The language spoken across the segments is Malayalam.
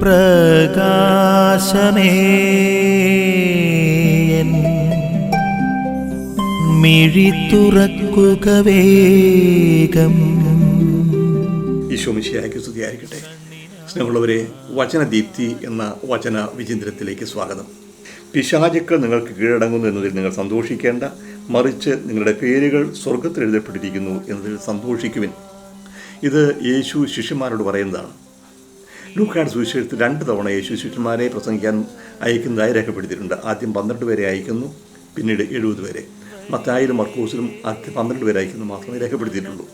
പ്രകാശമേ. മിഴി തുറക്കുക വേഗം. ഈശോമിശിയായ്ക്ക് സ്തുതിയായിരിക്കട്ടെ. സ്നേഹമുള്ളവരെ വചനദീപ്തി എന്ന വചന വിചിന്തനത്തിലേക്ക് സ്വാഗതം. പിശാചുക്കൾ നിങ്ങൾക്ക് കീഴടങ്ങുന്നു എന്നതിൽ നിങ്ങൾ സന്തോഷിക്കേണ്ട. മറിച്ച് നിങ്ങളുടെ പേരുകൾ സ്വർഗത്തിൽ എഴുതപ്പെട്ടിരിക്കുന്നു എന്നതിൽ സന്തോഷിക്കുവിൻ. ഇത് യേശു ശിഷ്യന്മാരോട് പറയുന്നതാണ്. ലൂക്കാട് സുവിശേഷത്തിൽ രണ്ട് തവണ യേശു ശിഷ്യന്മാരെ പ്രസംഗിക്കാൻ അയക്കുന്നതായി രേഖപ്പെടുത്തിയിട്ടുണ്ട്. ആദ്യം പന്ത്രണ്ട് പേരെ അയക്കുന്നു പിന്നീട് എഴുപത് പേരെ. മത്തായാലും മർക്കൂസിലും ആദ്യം പന്ത്രണ്ട് പേരെ അയക്കുന്നു മാത്രമേ രേഖപ്പെടുത്തിയിട്ടുള്ളൂ.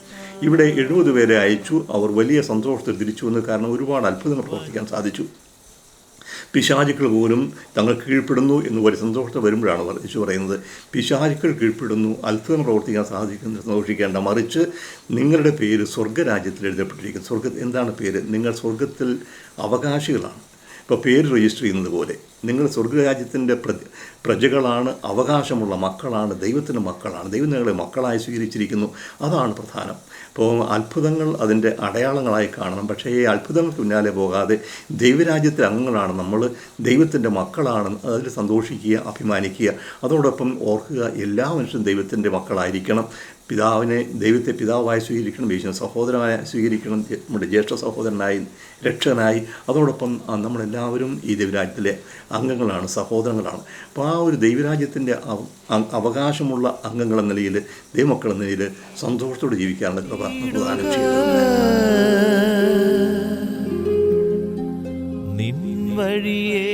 ഇവിടെ എഴുപത് പേരെ അയച്ചു. അവർ വലിയ സന്തോഷത്തിൽ തിരിച്ചു വന്നു. കാരണം ഒരുപാട് അത്ഭുതങ്ങൾ പ്രവർത്തിക്കാൻ സാധിച്ചു. പിശാചുക്കൾ പോലും തങ്ങൾ കീഴ്പ്പെടുന്നു എന്ന് വലിയ സന്തോഷത്തെ വരുമ്പോഴാണ് യേശു പറയുന്നത്. പിശാചുക്കൾ കീഴ്പ്പെടുന്നു അത്ഭുതം പ്രവർത്തിക്കാൻ സാധിക്കുന്നു സന്തോഷിക്കേണ്ട മറിച്ച് നിങ്ങളുടെ പേര് സ്വർഗരാജ്യത്തിൽ എഴുതപ്പെട്ടിരിക്കുന്നു. സ്വർഗ എന്താണ് പേര്? നിങ്ങൾ സ്വർഗത്തിൽ അവകാശികളാണ്. ഇപ്പോൾ പേര് രജിസ്റ്റർ ചെയ്യുന്നത് പോലെ നിങ്ങൾ സ്വർഗരാജ്യത്തിന്റെ പ്രജ പ്രജകളാണ് അവകാശമുള്ള മക്കളാണ് ദൈവത്തിന്റെ മക്കളാണ് ദൈവം നിങ്ങളെ മക്കളായി സ്വീകരിച്ചിരിക്കുന്നു. അതാണ് പ്രധാനം. അപ്പോൾ അത്ഭുതങ്ങൾ അതിന്റെ അടയാളങ്ങളായി കാണണം. പക്ഷേ ഈ അത്ഭുതങ്ങൾക്ക് പിന്നാലെ പോകാതെ ദൈവരാജ്യത്തെ അംഗങ്ങളാണ് നമ്മൾ ദൈവത്തിന്റെ മക്കളാണ് അതിൽ സന്തോഷിക്കുക അഭിമാനിക്കുക. അതോടൊപ്പം ഓർക്കുക എല്ലാ മനുഷ്യരും ദൈവത്തിന്റെ മക്കളായിരിക്കണം. പിതാവിനെ ദൈവത്തെ പിതാവായി സ്വീകരിക്കണം യേശുവിനെ സഹോദരനായി സ്വീകരിക്കണം നമ്മുടെ ജ്യേഷ്ഠ സഹോദരനായി രക്ഷകനായി. അതോടൊപ്പം ആ, നമ്മളെല്ലാവരും ഈ ദൈവരാജ്യത്തിലെ അംഗങ്ങളാണ് സഹോദരങ്ങളാണ്. അപ്പോൾ ആ ഒരു ദൈവരാജ്യത്തിന്റെ അവ- അവകാശമുള്ള അംഗങ്ങൾ എന്ന നിലയിൽ ദൈവമക്കൾ എന്ന നിലയിൽ സന്തോഷത്തോടെ ജീവിക്കാനുള്ള കൃപ നമുക്ക് വഴിയേ